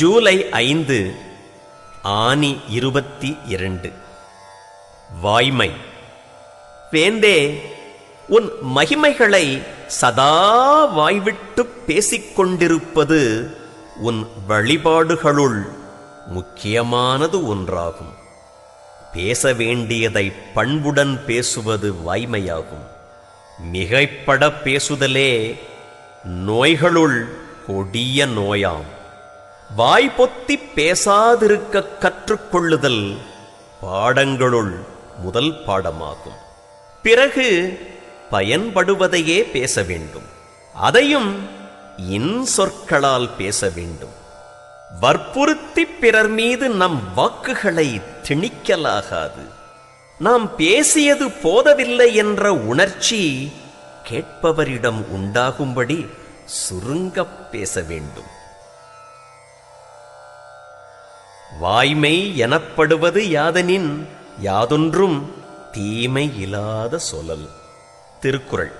ஜூலை ஐந்து ஆனி இருபத்தி இரண்டு. வாய்மை. வேந்தே உன் மகிமைகளை சதா வாய்விட்டு பேசிக் கொண்டிருப்பது உன் வழிபாடுகளுள் முக்கியமானது ஒன்றாகும். பேச வேண்டியதை பண்புடன் பேசுவது வாய்மையாகும். மிகைப்பட பேசுதலே நோய்களுள் கொடிய நோயாம். வாய் பொத்தி பேசாதிருக்க கற்றுக்கொள்ளுதல் பாடங்களுள் முதல் பாடமாகும். பிறகு பயன்படுவதையே பேச வேண்டும். அதையும் இன் சொற்களால் பேச வேண்டும். வற்புறுத்தி பிறர் மீது நம் வாக்குகளை திணிக்கலாகாது. நாம் பேசியது போதவில்லை என்ற உணர்ச்சி கேட்பவரிடம் உண்டாகும்படி சுருங்கப் பேச வேண்டும். வாய்மை எனப்படுவது யாதனின் யாதொன்றும் தீமை இல்லாத சொல்லல் திருக்குறள்.